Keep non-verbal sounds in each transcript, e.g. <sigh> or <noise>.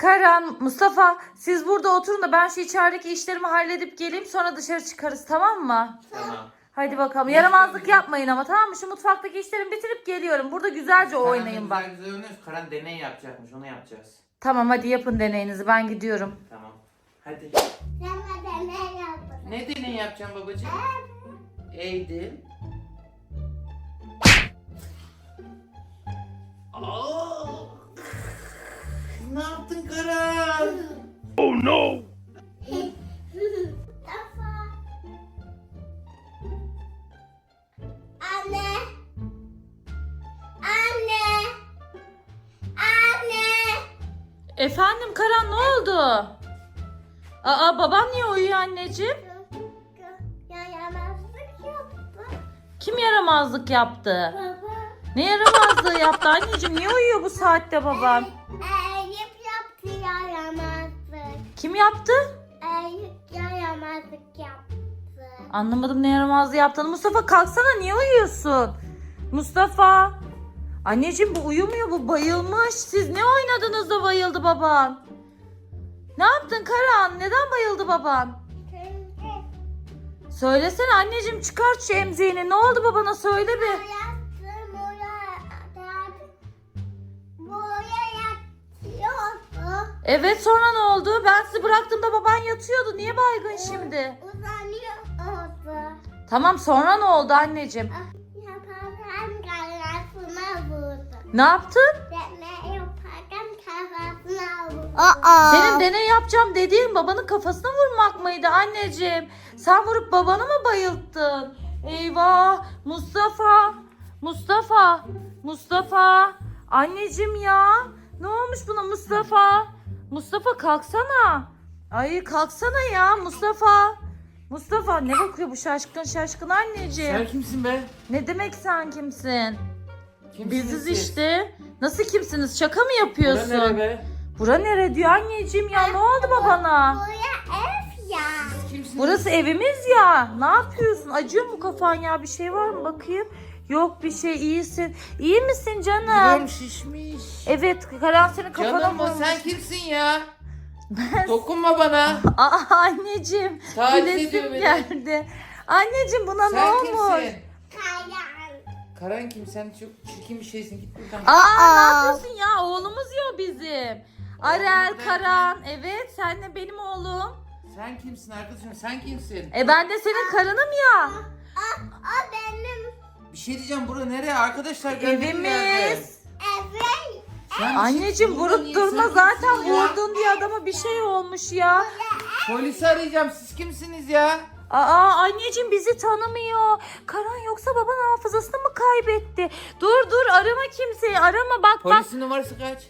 Karan, Mustafa siz burada oturun da ben şu içerideki işlerimi halledip geleyim sonra dışarı çıkarız tamam mı? Tamam. Hadi bakalım. Yaramazlık yapmayın ama tamam mı? Şu mutfaktaki işlerimi bitirip geliyorum. Burada güzelce oynayın bak. Güzel güzel oynuyoruz. Karan deney yapacakmış onu yapacağız. Tamam hadi yapın deneyinizi. Ben gidiyorum. Tamam. Hadi. Sen de ne yaptın? Ne deney yapacağım babacığım? Eğdim. Aa! Ne yaptın Karan? Kafa. Anne. Anne. Anne. Efendim Karan ne oldu? Aa baban niye uyuyor anneciğim? Yaramazlık yaptı. Kim yaramazlık yaptı? Baba. Ne yaramazlığı yaptı anneciğim? Niye uyuyor bu saatte baban? Kim yaptı? Yaramazlık yaptı. Anlamadım ne yaramazlığı yaptığını. Mustafa kalksana niye uyuyorsun? Mustafa. Anneciğim bu uyumuyor bu bayılmış. Siz ne oynadınız da bayıldı baban? Ne yaptın Karan? Neden bayıldı baban? Söylesene anneciğim çıkart şu emziğini. Ne oldu babana söyle bir. Evet sonra ne oldu? Ben sizi bıraktığımda baban yatıyordu. Niye baygın şimdi? Uzanıyordu. Tamam sonra ne oldu anneciğim? Yaparken kafasına vurdu. Ne yaptın? Deme yaparken kafasına vurdu. Aa. Senin deney yapacağım dediğin babanın kafasına vurmak mıydı anneciğim? Sen vurup babanı mı bayılttın? Eyvah! Mustafa! Mustafa! Mustafa! Anneciğim ya! Ne olmuş buna Mustafa? Mustafa kalksana. Ay kalksana ya Mustafa. Mustafa ne bakıyor bu şaşkın şaşkın anneciğim? Sen kimsin be? Ne demek sen kimsin? Kimsiniz Biziz siz? işte. Nasıl kimsiniz? Şaka mı Bura yapıyorsun? nere be? Bura nere diyor anneciğim ya ne oldu babana? Buraya ev ya. Siz kimsiniz? Burası evimiz ya. Ne yapıyorsun? Acıyor mu kafan ya? Bir şey var mı bakayım? Yok bir şey iyisin. İyi misin canım? Buram şişmiş. Evet Karan senin kafana Canım o vurmuş. sen kimsin ya? Ben... Dokunma bana. Aa anneciğim. Taciz gülesim beni. geldi. Anneciğim buna ne Sen olmuş? kimsin? Karan kim? Sen çok çirkin bir şeysin. Git buradan. Aa, ne yapıyorsun ya? Oğlumuz ya bizim. Arel, Karan. Evet sen de benim oğlum. Sen kimsin arkadaşım? Sen kimsin? E ben de senin karınım ya. Şey diyeceğim. Bura nereye? Arkadaşlar? Evimiz. evim. Sen Anneciğim vurup durma zaten vurdun diye adama bir şey olmuş ya. Polisi arayacağım. Siz kimsiniz ya? Aa anneciğim bizi tanımıyor. Karan yoksa baban hafızasını mı kaybetti? Dur dur arama kimseyi arama bak bak. Polisin numarası kaç?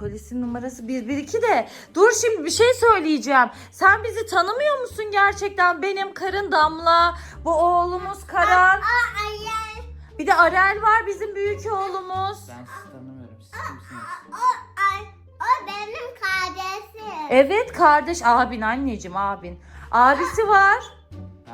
Polisin numarası 112 de. Dur şimdi bir şey söyleyeceğim. Sen bizi tanımıyor musun gerçekten? Benim karın Damla, bu oğlumuz Karan. O ayar. Bir de Arel var bizim büyük oğlumuz. Ben sizi tanımıyorum. Siz kimsiniz? O, ay, o benim kardeşim. Evet kardeş abin anneciğim abin. Abisi var.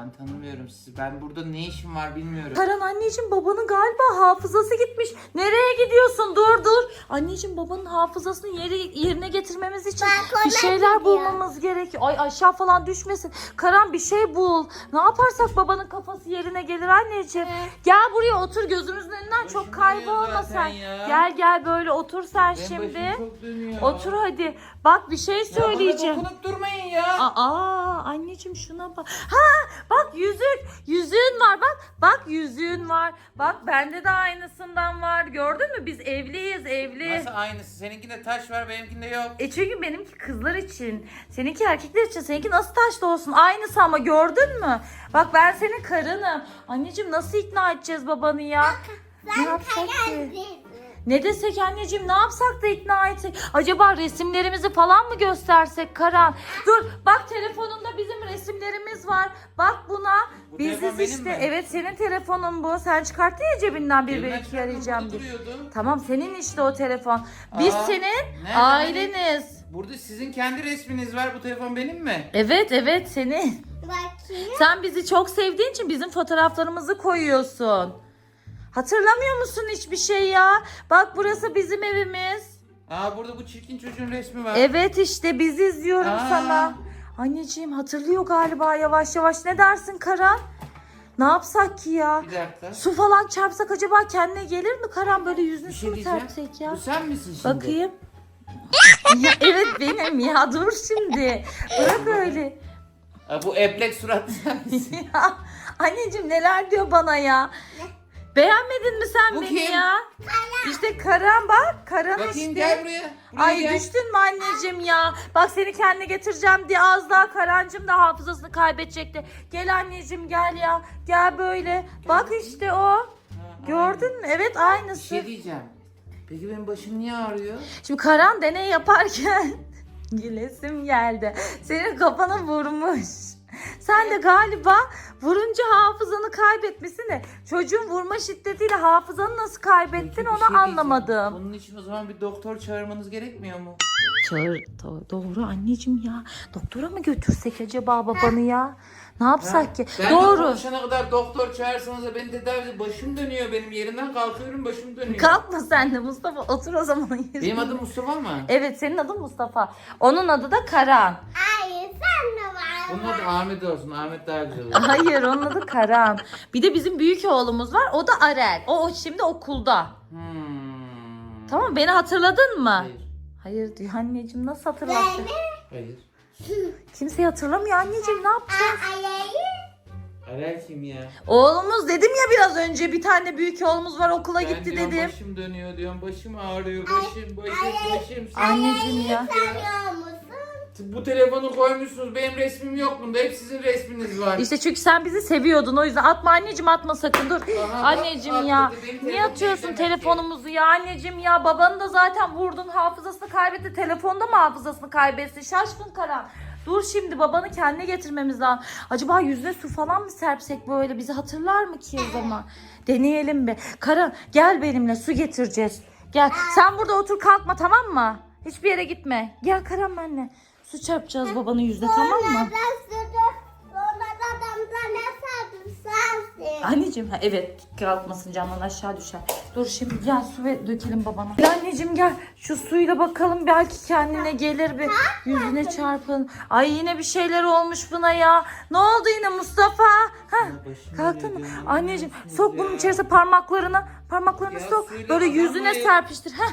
Ben tanımıyorum sizi. Ben burada ne işim var bilmiyorum. Karan anneciğim babanın galiba hafızası gitmiş. Nereye gidiyorsun? Dur dur. Anneciğim babanın hafızasını yeri, yerine getirmemiz için bir şeyler gidiyor. bulmamız gerekiyor. Ay aşağı falan düşmesin. Karan bir şey bul. Ne yaparsak babanın kafası yerine gelir anneciğim. Gel buraya otur gözümüzün önünden Başım çok kaybolma sen. ya. Gel gel böyle otur sen Benim şimdi. başım çok dönüyor. Otur hadi. Bak bir şey Ya bana söyleyeceğim. dokunup durmayın ya. Aa anneciğim şuna bak. Ha bak yüzük. Yüzüğün var bak. Bak yüzüğün var. Bak bende de aynısından var. Gördün mü biz evliyiz evli. Nasıl aynısı? Seninkinde taş var benimkinde yok. E çünkü benimki kızlar için. Seninki erkekler için. Seninki nasıl taşlı olsun? Aynısı ama gördün mü? Bak ben senin karınım. Anneciğim nasıl ikna edeceğiz babanı ya? Ne Sen yapsak ki? Ne desek anneciğim ne yapsak da ikna etsek? Acaba resimlerimizi falan mı göstersek Karan? Dur bak telefonunda bizim resimlerimiz var. Bak buna. Bu Biziz işte. mi? Evet senin telefonun bu. Sen çıkarttın ya cebinden bir bir iki arayacağım diye. Tamam senin işte o telefon. Biz Aa, senin nerede? aileniz. Burada sizin kendi resminiz var. Bu telefon benim mi? Evet evet senin. Bakayım. Sen bizi çok sevdiğin için bizim fotoğraflarımızı koyuyorsun. Hatırlamıyor musun hiçbir şey ya? Bak burası bizim evimiz. Aa burada bu çirkin çocuğun resmi var. Evet işte biziz diyorum Aa. sana. Anneciğim hatırlıyor galiba yavaş yavaş. Ne dersin Karan? Ne yapsak ki ya? Bir dakika. Su falan çarpsak acaba kendine gelir mi Karan böyle yüzüne Bir su şey mu diyeceğim. serpsek ya? Bu sen misin şimdi? Bakayım. <laughs> ya, evet benim ya dur şimdi. Bırak öyle. Aa, bu eplek suratlı sen misin? <laughs> ya anneciğim neler diyor bana ya. Beğenmedin mi sen Bu beni kim? ya? İşte Karan bak. Karan Bakayım işte. gel buraya. buraya Ay gel. düştün mü anneciğim ya? Bak seni kendine getireceğim diye az daha Karancım da hafızasını kaybedecekti. Gel anneciğim gel ya. Gel böyle. Bak işte o. Gördün mü? Evet aynen. Bir aynısı. şey diyeceğim. Peki benim başım niye ağrıyor? Şimdi Karan deney yaparken <laughs> gülesim geldi. Senin kafana vurmuş. Sen de galiba vurunca hafızanı kaybetmişsin de çocuğun vurma şiddetiyle hafızanı nasıl kaybettin Peki bir onu şey diyeceğim. anlamadım. Bunun için o zaman bir doktor çağırmanız gerekmiyor mu? Çağır, do- doğru anneciğim ya. Doktora mı götürsek acaba babanı ya? Ne yapsak ki? Ben de doğru. konuşana kadar doktor çağırsanız da beni tedavi. Başım dönüyor benim. Yerinden kalkıyorum başım dönüyor. Kalkma sen de Mustafa otur o zaman yerine. Benim adım Mustafa mı? Evet senin adın Mustafa. Onun adı da Karan. Hayır sen. Bunun adı Ahmet olsun. Ahmet daha güzel olur. Hayır onun adı Karan. Bir de bizim büyük oğlumuz var o da Arel. O, o şimdi okulda. Hmm. Tamam beni hatırladın mı? Hayır. Hayır diyor anneciğim nasıl hatırlattın? Hayır. Kimse hatırlamıyor anneciğim ne yapacağız? Arel kim ya? Oğlumuz dedim ya biraz önce bir tane büyük oğlumuz var okula Ben gitti diyorum, dedim. Başım dönüyor diyorum. Başım ağrıyor. Başım, başım, başım. Anneciğim ya. Musun? Bu telefonu koymuşsunuz. Benim resmim yok bunda. Hep sizin resminiz var. İşte çünkü sen bizi seviyordun o yüzden atma anneciğim atma sakın dur. Aha, anneciğim at ya benim niye telefonum atıyorsun ki. telefonumuzu ya anneciğim ya babanı da zaten vurdun hafızasını kaybetti telefonda mı hafızasını kaybetsin şaşkın Karan. Dur şimdi babanı kendine getirmemiz lazım. Acaba yüzüne su falan mı serpsek böyle bizi hatırlar mı ki o zaman? Deneyelim bir. Karan gel benimle su getireceğiz. Gel sen burada otur kalkma tamam mı? Hiçbir yere gitme. Gel Karan benimle. Su çarpacağız babanın yüzüne tamam mı? Anneciğim ha, evet kalkmasın camdan aşağı düşer. Dur şimdi gel su ve dökelim babana. Gel anneciğim gel şu suyla bakalım belki kendine gelir bir yüzüne çarpın. Ay yine bir şeyler olmuş buna ya. Ne oldu yine Mustafa? Ha? Kalktın mı? Anneciğim sok bunun içerisine parmaklarını. Parmaklarını sok. Böyle yüzüne serpiştir. Heh,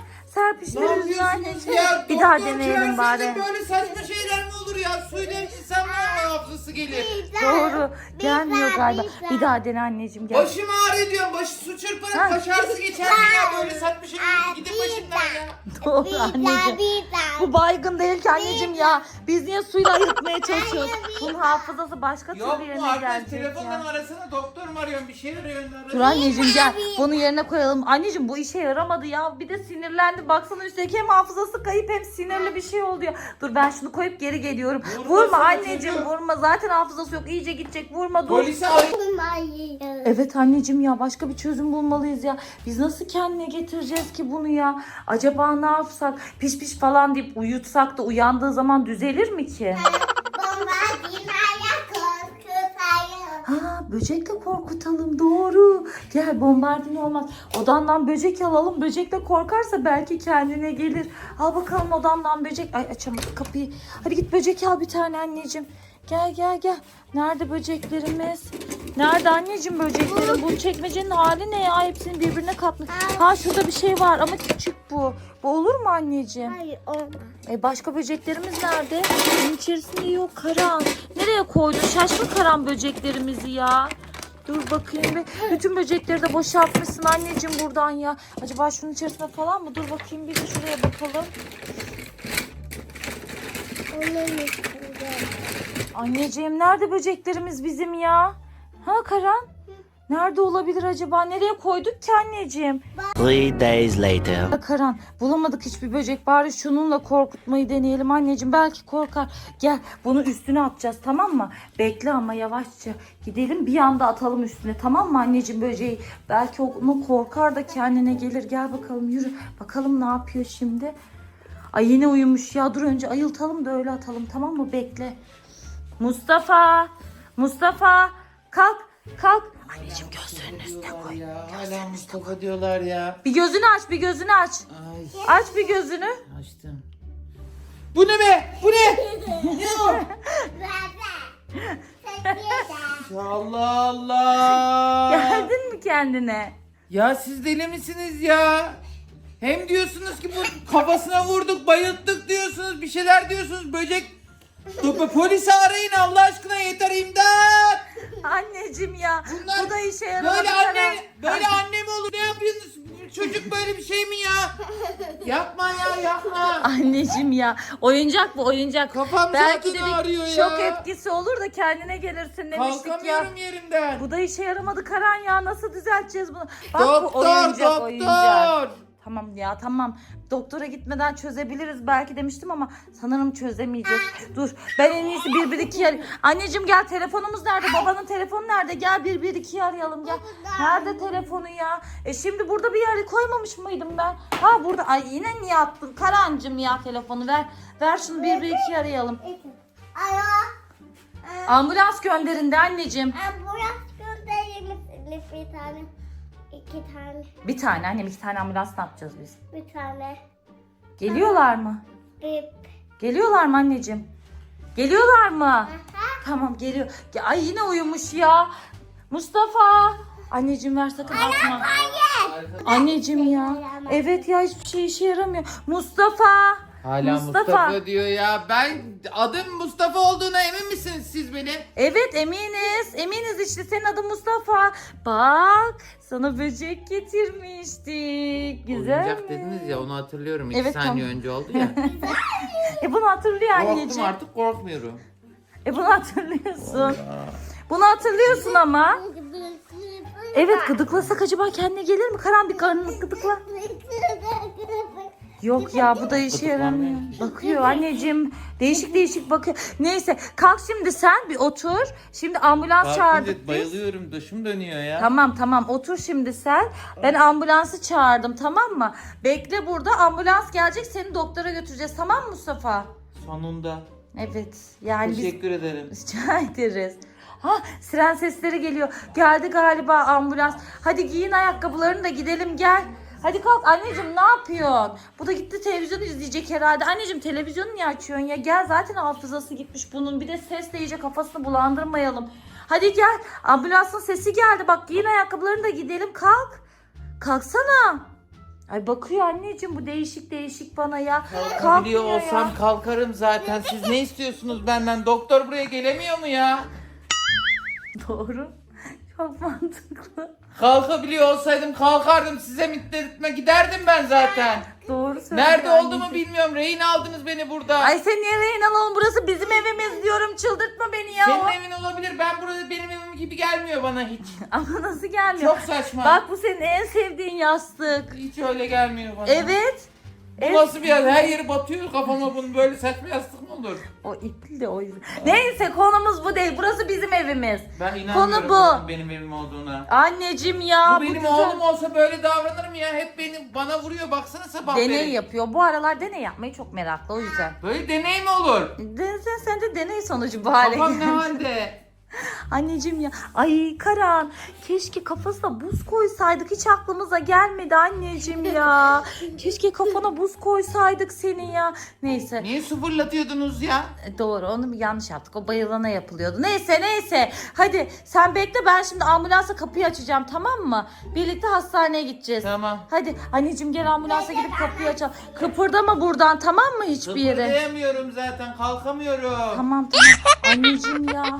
ya? Bir daha deneyelim bari. Böyle saçma şeyler mi olur ya? Suyla insan mı hafızası gelir? Doğru. Gelmiyor galiba. bir daha. Dene anneciğim gel. Başım ağrıyor diyorum. Başı su Ha. çırparak baş ağrısı geçer mi ya? Böyle saçma şeyler gidip başımdan ya. Doğru anneciğim. Bu baygın değil ki anneciğim ya. Biz niye suyla ayırtmaya çalışıyoruz? Bunun hafızası başka Yok türlü mu yerine arkadaş gelecek telefondan ya. arasana doktor mu arıyorum bir şeyler arıyorum. Dur anneciğim gel bunu yerine koyalım. Anneciğim bu işe yaramadı ya. Bir de sinirlendi. Baksana üstelik hem hafızası kayıp hem sinirli bir şey oldu ya. Dur ben şunu koyup geri geliyorum. Vurma Vurma sana anneciğim çocuğu. vurma. Zaten hafızası yok. İyice gidecek. Vurma dur. Polisi arayın. Hayır. Evet anneciğim ya başka bir çözüm bulmalıyız ya. Biz nasıl kendine getireceğiz ki bunu ya? Acaba ne yapsak? Piş piş falan deyip uyutsak da uyandığı zaman düzelir mi ki? <laughs> Bomba. Ha böcekle korkutalım doğru. Gel bombardin olmaz. Odandan böcek alalım. Böcekle korkarsa belki kendine gelir. Al bakalım odandan böcek. Ay açamadık kapıyı. Hadi git böcek al bir tane anneciğim. Gel gel gel. Nerede böceklerimiz? Nerede anneciğim böceklerim? Bu çekmecenin hali ne ya? Hepsini birbirine katmış. Ha şurada bir şey var ama küçük bu. Bu olur mu anneciğim? Hayır olmaz. E başka böceklerimiz nerede? Bunun içerisinde yok Karan. Nereye koydun? Şaşkın Karan böceklerimizi ya. Dur bakayım bir. Bütün böcekleri de boşaltmışsın anneciğim buradan ya. Acaba şunun içerisinde falan mı? Dur bakayım bir de şuraya bakalım. İçinde. Anneciğim nerede böceklerimiz bizim ya? Ha Karan? Nerede olabilir acaba? Nereye koyduk ki anneciğim? Three days later. Ya Karan bulamadık hiçbir böcek. Bari şununla korkutmayı deneyelim anneciğim. Belki korkar. Gel bunu üstüne atacağız tamam mı? Bekle ama yavaşça. Gidelim bir anda atalım üstüne tamam mı anneciğim böceği? Belki onu korkar da kendine gelir. Gel bakalım yürü. Bakalım ne yapıyor şimdi. Ay yine uyumuş ya. Dur önce ayıltalım da öyle atalım tamam mı? Bekle. Mustafa. Mustafa. Kalk. Kalk. Anneciğim gözlerinin üstüne koy. ya. Hala Mustafa diyorlar ya. Bir gözünü aç bir gözünü aç. Ay Aç bir gözünü. açtım. Bu ne be? Bu ne? <laughs> Ya Allah Allah. Geldin mi kendine? Ya siz deli misiniz ya? Hem diyorsunuz ki bu kafasına vurduk, bayılttık diyorsunuz, bir şeyler diyorsunuz, böcek. Topu polisi arayın Allah aşkına yeter imdat. Anneciğim ya. Bunlar bu da işe yaramadı. Böyle anne, böyle anne mi olur? Ne yapıyorsunuz? Çocuk böyle bir şey mi ya? Yapma ya, yapma. Anneciğim ya. Oyuncak bu oyuncak. Kafam Belki de bir ağrıyor ya. şok etkisi olur da kendine gelirsin demiştik ya. Kalkamıyorum yerimden. Bu da işe yaramadı Karan ya. Nasıl düzelteceğiz bunu? Bak bu doktor, oyuncak doktor. oyuncak. Tamam ya tamam. Doktora gitmeden çözebiliriz belki demiştim ama sanırım çözemeyeceğiz. Dur ben en iyisi 112 arayayım. Anneciğim gel telefonumuz nerede? Babanın telefonu nerede? Gel 112 arayalım gel. Nerede telefonu ya? E şimdi burada bir yere koymamış mıydım ben? Ha burada. Ay yine niye attın? Karancım ya telefonu ver. Ver şunu 112 arayalım. Alo. Ambulans gönderin de anneciğim. Ambulans gönderir misiniz bir tane? İki tane. Bir tane annem iki tane ambulans ne yapacağız biz? Bir tane. Geliyorlar mı? Bir. Geliyorlar mı anneciğim? Geliyorlar mı? Aha. Tamam geliyor. Ay yine uyumuş ya. Mustafa. Anneciğim ver sakın atma. Anneciğim ya. Evet ya hiçbir şey işe yaramıyor. Mustafa. Hala Mustafa. Mustafa. diyor ya. Ben adım Mustafa olduğuna emin misiniz siz benim? Evet eminiz. Eminiz işte senin adın Mustafa. Bak sana böcek getirmiştik. Güzel Oyuncak mi? dediniz ya onu hatırlıyorum. İki Evet, saniye tamam. önce oldu <laughs> ya. E bunu hatırlıyor Korktum anneciğim. artık korkmuyorum. E bunu hatırlıyorsun. Bunu hatırlıyorsun ama. Evet gıdıklasak acaba kendine gelir mi? Karan bir karnını gıdıkla. <laughs> Yok ya bu da işe yaramıyor. Bakıyor anneciğim. Değişik değişik bakıyor. Neyse kalk şimdi sen bir otur. Şimdi ambulans çağırdık biz. bayılıyorum. Dışım dönüyor ya. Tamam tamam otur şimdi sen. Ben ambulansı çağırdım tamam mı? Bekle burada ambulans gelecek seni doktora götüreceğiz tamam mı Mustafa? Sonunda. Evet yani biz Teşekkür ederim. <laughs> Rica ederiz. Ha siren sesleri geliyor. Geldi galiba ambulans. Hadi giyin ayakkabılarını da gidelim gel. Hadi kalk anneciğim ne yapıyorsun? Bu da gitti televizyon izleyecek herhalde. Anneciğim televizyonu niye açıyorsun ya? Gel zaten hafızası gitmiş bunun. Bir de ses de iyice kafasını bulandırmayalım. Hadi gel. Ambulansın sesi geldi. Bak giyin ayakkabılarını da gidelim kalk. Kalksana. Ay bakıyor anneciğim bu değişik değişik bana ya. Kalkabiliyor Kalkmıyor ya. olsam kalkarım zaten. Siz ne istiyorsunuz benden? Doktor buraya gelemiyor mu ya? Doğru. Çok mantıklı. Kalkabiliyor olsaydım kalkardım. Size mitletme giderdim ben zaten. Doğru söylüyorsun. Nerede olduğumu bilmiyorum. Rehin aldınız beni burada. Ay sen niye rehin alalım? Burası bizim evimiz diyorum. Çıldırtma beni ya. Senin evin olabilir. Ben burada benim evim gibi gelmiyor bana hiç. <laughs> Ama nasıl gelmiyor? Çok saçma. Bak bu senin en sevdiğin yastık. Hiç öyle gelmiyor bana. Evet. Bu nasıl bir yer? Her yeri batıyor kafama bunun böyle saçma yastık mı olur? O ipli de o yüzden. Neyse konumuz bu değil. Burası bizim evimiz. Ben inanmıyorum bu. bunun benim evim olduğuna. Anneciğim ya. bu benim güzel. oğlum olsa böyle davranır mı ya? Hep beni bana vuruyor baksana sabah Deney beri. yapıyor. Bu aralar deney yapmayı çok meraklı o yüzden. Böyle deney mi olur? Denesen sen de deney sonucu bu hale Kafam ne gel. halde? <laughs> <laughs> Anneciğim ya. Ay Karan. Keşke kafasına buz koysaydık. Hiç aklımıza gelmedi anneciğim ya. <laughs> Keşke kafana buz koysaydık senin ya. Neyse. Niye su fırlatıyordunuz ya? E, Doğru onu bir yanlış yaptık. O bayılana yapılıyordu. Neyse neyse. Hadi sen bekle ben şimdi ambulansa kapıyı açacağım tamam mı? Birlikte hastaneye gideceğiz. Tamam. Hadi anneciğim gel ambulansa gidip kapıyı açalım. Kıpırdama buradan tamam mı hiçbir yere? Kıpırdayamıyorum zaten kalkamıyorum. Tamam tamam. Anneciğim ya.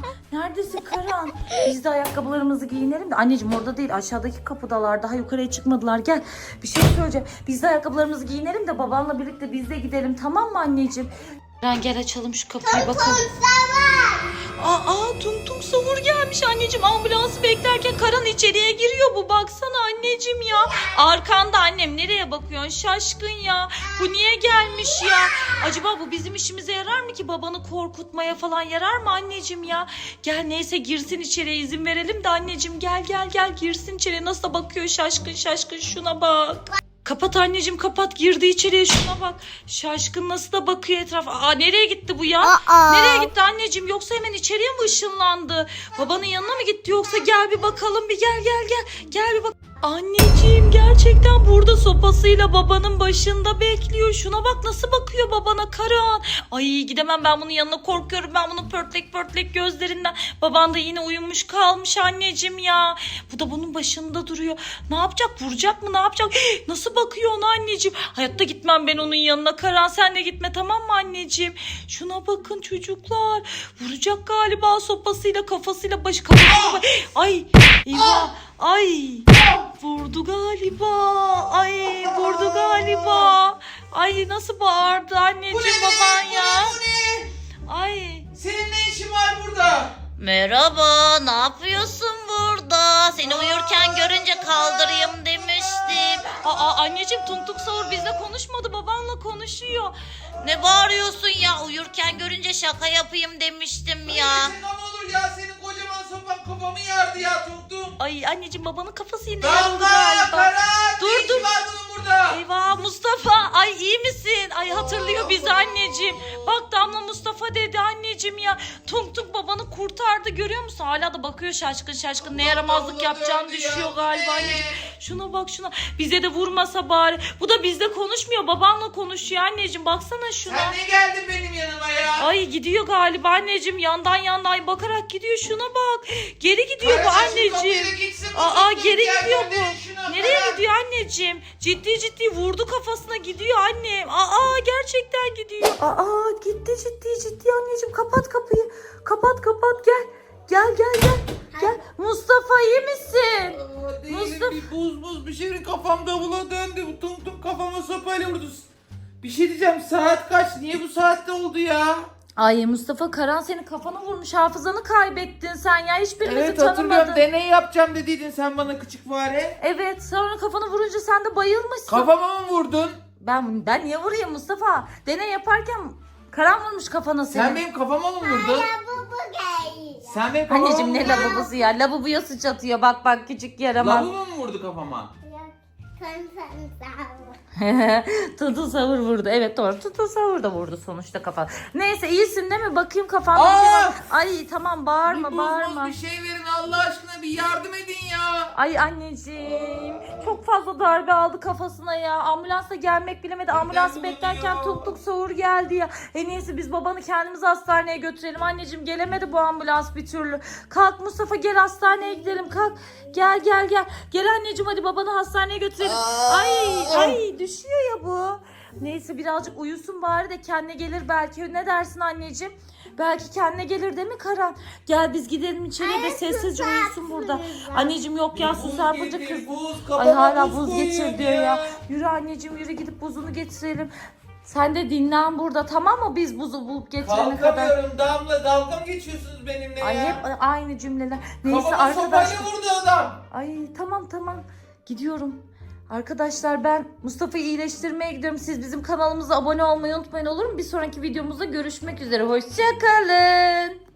Neredesin Karan? Biz de ayakkabılarımızı giyinelim de. Anneciğim orada değil aşağıdaki kapıdalar. Daha yukarıya çıkmadılar. Gel bir şey söyleyeceğim. Biz de ayakkabılarımızı giyinelim de babanla birlikte biz de gidelim. Tamam mı anneciğim? Karan gel açalım şu kapıyı bakalım. Aa, tung tung savur gelmiş anneciğim. Ambulansı beklerken Karan içeriye giriyor bu. Baksana anneciğim ya. Arkanda annem. Nereye bakıyorsun? Şaşkın ya. Bu niye gelmiş ya? Acaba bu bizim işimize yarar mı ki? Babanı korkutmaya falan yarar mı anneciğim ya? Gel neyse girsin içeriye. İzin verelim de anneciğim. Gel gel gel. Girsin içeriye. Nasıl bakıyor? Şaşkın şaşkın. Şuna bak. Kapat anneciğim kapat girdi içeriye şuna bak. Şaşkın nasıl da bakıyor etrafa. Aa nereye gitti bu ya? Aa. Nereye gitti anneciğim yoksa hemen içeriye mi ışınlandı? Babanın yanına mı gitti yoksa gel bir bakalım bir gel gel gel. Gel bir bak. Anneciğim gerçekten burada sopasıyla babanın başında bekliyor. Şuna bak nasıl bakıyor babana Karan. Ay gidemem ben bunun yanına korkuyorum. Ben bunun pörtlek pörtlek gözlerinden. Baban da yine uyumuş kalmış anneciğim ya. Bu da bunun başında duruyor. Ne yapacak vuracak mı ne yapacak? <gasps> Nasıl bakıyor ona anneciğim? Hayatta gitmem ben onun yanına Karan sen de gitme tamam mı anneciğim? Şuna bakın çocuklar. Vuracak galiba sopasıyla kafasıyla başı kafasına. <gasps> Ay eyvah. Ay vurdu galiba. Ay vurdu galiba. Ay nasıl bağırdı anneciğim ne baban ya. Bu ne? Ay. Senin ne işin var burada? Merhaba, ne yapıyorsun burada? Seni uyurken görünce kaldırayım demiştim. Aa anneciğim Tung Sahur bizle konuşmadı, babanla konuşuyor. Ne bağırıyorsun ya? Uyurken görünce şaka yapayım demiştim ya. Senin ama olur ya senin kafamı yardı ya Tumtum. Ay anneciğim babanın kafası yine yarıldı Damla galiba. Karan Dur, ne dur. var bunun burada? Eyvah Mustafa ay iyi misin? Ay hatırlıyor bizi anneciğim. Bak Damla Mustafa dedi anneciğim ya. Tung Tung babanı kurtardı görüyor musun? Hala da bakıyor şaşkın şaşkın ne yaramazlık Allah yapacağını düşüyor galiba anneciğim. Şuna bak şuna bize de vurmasa bari. Bu da bizle konuşmuyor babanla konuşuyor anneciğim baksana şuna. Sen ne geldin benim yanıma ya? Ay gidiyor galiba anneciğim yandan yandan bakarak gidiyor şuna bak. Geri gidiyor bu Kardeşim, kapıyla anneciğim. gitsin bu Aa geri gel gidiyor bu. Nereye Karan. gidiyor anneciğim? Ciddi ciddi vurdu kafasına gidiyor annem. Aa gerçekten gidiyor. Aa gitti ciddi ciddi anneciğim kapat kapıyı. Kapat kapat gel. Gel gel gel. Gel. Mustafa iyi misin? Aa, değilim, Mustafa- bir buz buz bir şeyin kafam davula döndü. Bu tum tum kafama sopayla vurdu. Bir şey diyeceğim saat kaç? Niye bu saatte oldu ya? Ay Mustafa Karan senin kafana vurmuş. Hafızanı kaybettin sen ya. Hiçbirimizi Evet hatırlıyorum tanımadın. deney yapacağım dediydin sen bana küçük fare. Evet sonra kafanı vurunca sen de bayılmışsın. Kafama mı vurdun? Ben ben niye vurayım Mustafa? Deney yaparken Karan vurmuş kafana seni. Sen benim kafama mı vurdun? Ya bu bu geldi. Sen benim kafama Anneciğim ne lavabosu ya? Lavaboya sıçratıyor bak bak küçük yaramaz. Lavabo mu vurdu kafama? <laughs> Sen sen sağ ol. Tutu savur vurdu. Evet doğru. Tutu savur da vurdu sonuçta kafa. Neyse iyisin değil mi? Bakayım kafanda bir şey var. Aa! Ay tamam bağırma bir buz bağırma. buz bir şey verin Allah aşkına bir yardım edin ya. Ay anneciğim çok fazla darbe aldı kafasına ya. Ambulansla gelmek bilemedi. Ambulansı bulunuyor? beklerken tuk tuk sahur geldi ya. En iyisi biz babanı kendimiz hastaneye götürelim. Anneciğim gelemedi bu ambulans bir türlü. Kalk Mustafa gel hastaneye gidelim kalk. Gel gel gel. Gel anneciğim hadi babanı hastaneye götürelim. Ay ay düşüyor ya bu. Neyse birazcık uyusun bari de kendine gelir belki. Ne dersin anneciğim? Belki kendine gelir değil mi Karan? Gel biz gidelim içeriye de sessizce uyusun burada. Anneciğim yok ya bunca getir, kız. Buz, Ay kafama hala buz koyuyor geçir diyor ya. Yürü anneciğim yürü gidip buzunu getirelim. Sen de dinlen burada tamam mı biz buzu bulup getirene kadar. Kalkamıyorum Damla dalga mı geçiyorsunuz benimle Ay ya? hep aynı cümleler. Neyse Kafama arkadaşlar. sopayla vurdu adam. Ay tamam tamam gidiyorum. Arkadaşlar ben Mustafa'yı iyileştirmeye gidiyorum. Siz bizim kanalımıza abone olmayı unutmayın olur mu? Bir sonraki videomuzda görüşmek üzere. Hoşçakalın.